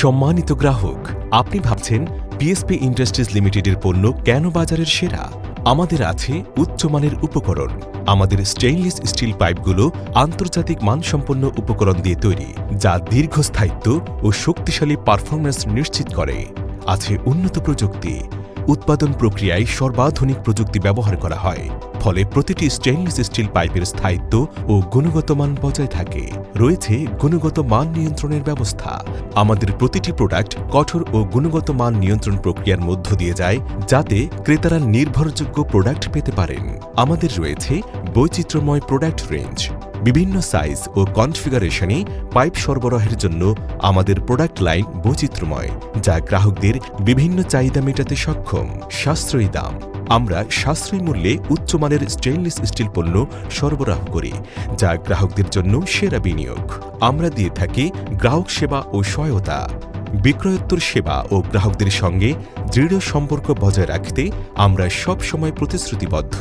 সম্মানিত গ্রাহক, আপনি ভাবছেন পিএসপি ইন্ডাস্ট্রিজ লিমিটেডের পণ্য কেন বাজারের সেরা? আমাদের আছে উচ্চমানের উপকরণ। আমাদের স্টেইনলেস স্টিল পাইপগুলো আন্তর্জাতিক মানসম্পন্ন উপকরণ দিয়ে তৈরি, যা দীর্ঘস্থায়িত্ব ও শক্তিশালী পারফরম্যান্স নিশ্চিত করে। আছে উন্নত প্রযুক্তি উৎপাদন প্রক্রিয়ায় সর্বাধুনিক প্রযুক্তি ব্যবহার করা হয়, ফলে প্রতিটি স্টেইনলেস স্টিল পাইপের স্থায়িত্ব ও গুণগত মান বজায় থাকে। রয়েছে গুণগত মান নিয়ন্ত্রণের ব্যবস্থা। আমাদের প্রতিটি প্রোডাক্ট কঠোর ও গুণগত মান নিয়ন্ত্রণ প্রক্রিয়ার মধ্য দিয়ে যায়, যাতে ক্রেতারা নির্ভরযোগ্য প্রোডাক্ট পেতে পারেন। আমাদের রয়েছে বৈচিত্র্যময় প্রোডাক্ট রেঞ্জ বিভিন্ন সাইজ ও কনফিগারেশনে পাইপ সরবরাহের জন্য আমাদের প্রোডাক্ট লাইন বৈচিত্র্যময়, যা গ্রাহকদের বিভিন্ন চাহিদা মেটাতে সক্ষম। সাশ্রয়ী দাম। আমরা সাশ্রয়ী মূল্যে উচ্চমানের স্টেইনলেস স্টিল পণ্য সরবরাহ করি, যা গ্রাহকদের জন্য সেরা বিনিয়োগ। আমরা দিয়ে থাকি গ্রাহক সেবা ও সহায়তা। বিক্রয়োত্তর সেবা ও গ্রাহকদের সঙ্গে দৃঢ় সম্পর্ক বজায় রাখতে আমরা সব সময় প্রতিশ্রুতিবদ্ধ,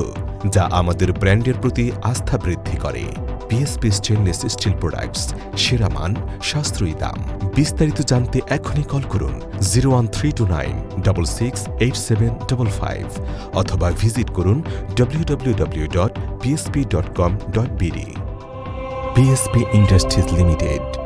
যা আমাদের ব্র্যান্ডের প্রতি আস্থা বৃদ্ধি করে। পিএসপি স্টেনলেস স্টিল প্রোডাক্টস সেরা মান, সাশ্রয়ী দাম। বিস্তারিত জানতে এখনই কল করুন zero one three two nine double six eight seven double five অথবা ভিজিট করুন W W W dot PSP dot com dot BD PSP industries limited